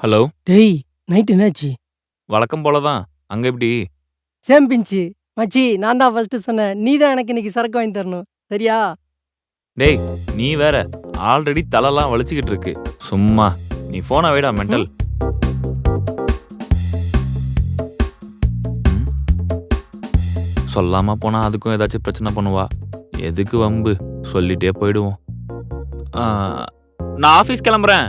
Hello? டேய் night என்னாச்சு? வழக்கம் போல தான் அங்கே எப்படி? சேம் பிஞ்சு மச்சி நான் தான் ஃபர்ஸ்ட் சொன்னேன். நீ தான் எனக்கு இன்னைக்கு சரக்கு வாங்கி தரணும். சரியா? டேய் நீ வேற ஆல்ரெடி தலைலாம் வலிச்சுக்கிட்டு இருக்கு. சும்மா. நீ ஃபோனை வைடா மென்டல் சொல்லாம போனா அதுக்கும் ஏதாச்சும் பிரச்சனை பண்ணுவா? எதுக்கு வம்பு? சொல்லிட்டே போயிடுவோம். ஆ, நான் ஆஃபீஸ் கிளம்புறேன்.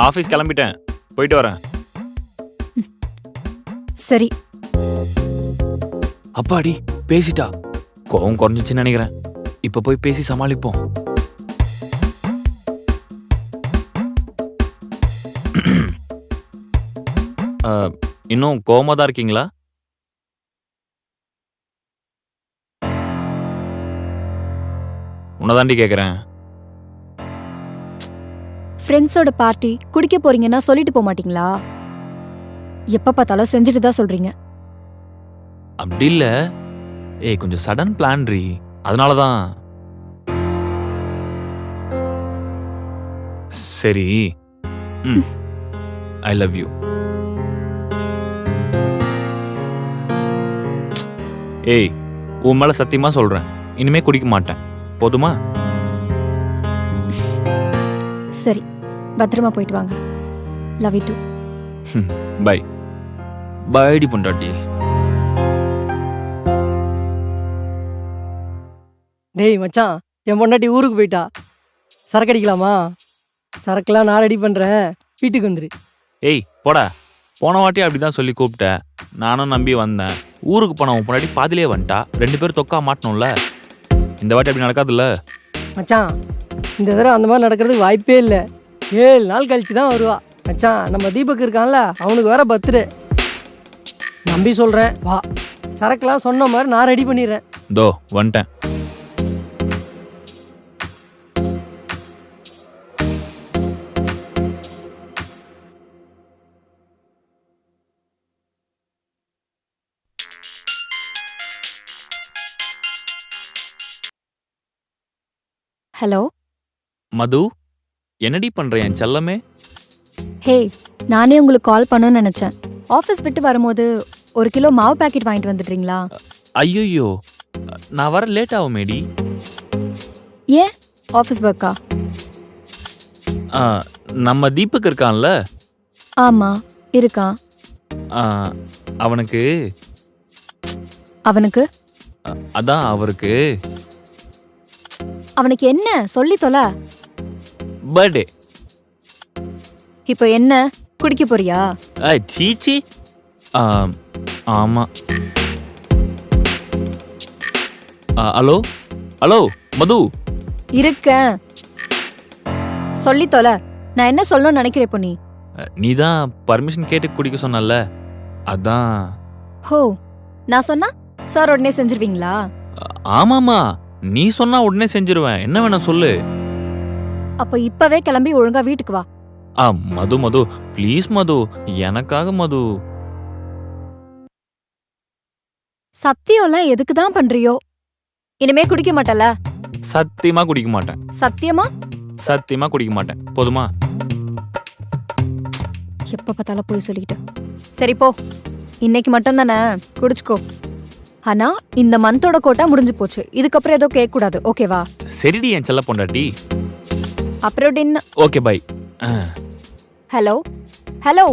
நான் ஆஃபீஸ் கிளம்பிட்டேன். போயிட்டு வரேன். சரி. அப்பாடி பேசிட்டா. கோவம் குறைஞ்சிச்சுன்னு நினைக்கிறேன். இப்ப போய் பேசி சமாளிப்போம். அஹ், இன்னும் கோவமா தான் இருக்கீங்களா? உன்னதாண்டி கேக்குறேன். ஃப்ரெண்ட்ஸோட பார்ட்டி குடிக்க போறீங்கன்னா சொல்லிட்டு போக மாட்டீங்களா? எப்ப பார்த்தாலும் செஞ்சுட்டு தான் சொல்றீங்க. அப்படி இல்ல. ஏய் கொஞ்சம் சடன் பிளான் ரீ அதனால தான். சரி. ம். ஐ லவ் யூ ஏய் உன் மேல சத்தியமா சொல்றேன். இனிமே குடிக்க மாட்டேன். போதுமா? சரி. பத்திரமா போயிட்டு வாங்க. லவ் யூ டூ பை பைடி பொண்டாட்டி. டேய் மச்சான் என் பொண்டாட்டி ஊருக்கு போயிட்டா. சரக்கு அடிக்கலாமா? சரக்குலாம் நான் ரெடி பண்ணுறேன் வீட்டுக்கு வந்துரு. ஏய் போடா. போன வாட்டி அப்படிதான் சொல்லி கூப்பிட்ட. நானும் நம்பி வந்தேன். ஊருக்கு போன உன் பொண்டாட்டி பாதிலே வந்துட்டா. ரெண்டு பேரும் தொக்கா மாட்டணும்ல. இந்த வாட்டி அப்படி நடக்காதுல்ல. மச்சான் இந்த தடவை அந்த மாதிரி நடக்கிறதுக்கு வாய்ப்பே இல்லை. ஏழு நாள் கழிச்சு தான் வருவா. மச்சான் நம்ம தீபக் இருக்கான்ல அவனுக்கு வேற பர்த்டே. நம்பி சொல்கிறேன் வா. சரக்குலாம் சொன்ன மாதிரி நான் ரெடி பண்ணிடுறேன். தோ வந்துட்டேன். ஹலோ? மது? என்னடி பண்ற என் செல்லமே? ஹே நானே உங்களுக்கு கால் பண்ணணும்னு நினைச்சேன். ஆஃபீஸ் விட்டு வரும்போது ஒரு கிலோ மாவு பாக்கெட் வாங்கிட்டு வந்துடுறீங்களா? ஐயோ நான் வர லேட் ஆகும் மேடி ஏன்? ஆஃபீஸ் ஒர்க்கா ஆ, நம்ம தீபக் இருக்கான்ல? ஆமா இருக்கான். ஆ, அவனுக்கு? அவனுக்கு? அ, அதான் அவருக்கு. அவனுக்கு என்ன? சொல்லி தொலை. பர்த்டே இப்போ என்ன? குடிக்க போறியா? சீச்சி. ஆ, ஆமா. ஹலோ? ஹலோ மது. இருக்கேன். சொல்லி தொலை. நான் என்ன சொல்லணும்னு நினைக்கிறேன் இப்போ நீ நீ தான் பர்மிஷன் கேட்டு குடிக்க சொன்னல அதான். ஹோ நான் சொன்னா சார் உடனே செஞ்சிருவீங்களா? ஆமாமா நீ சொன்னா உடனே செஞ்சிருவேன். என்ன வேணும் சொல்லு? அப்ப இப்பவே கிளம்பி ஒழுங்கா வீட்டுக்கு வா. ஆ மது மது. ப்ளீஸ் மது. எனக்காக மது. சத்தியம்லாம் எதுக்கு தான் பண்றியோ? இனிமே குடிக்க மாட்டல சத்தியமா குடிக்க மாட்டேன். சத்தியமா? சத்தியமா குடிக்க மாட்டேன். போதுமா? எப்ப பார்த்தாலும் போய் சொல்லிக்கிட்டு. சரி போ. இன்னைக்கு மட்டும் தானே குடிச்சுக்கோ. ஆனா இந்த மந்தோட கோட்டா முடிஞ்சு போச்சு. இதுக்கப்புறம் ஏதோ கேட்க கூடாது ஓகேவா சரிடி என் செல்ல பொண்டாட்டி. அப்புறம் டின்ன ஓகே பை ஹலோ ஹலோ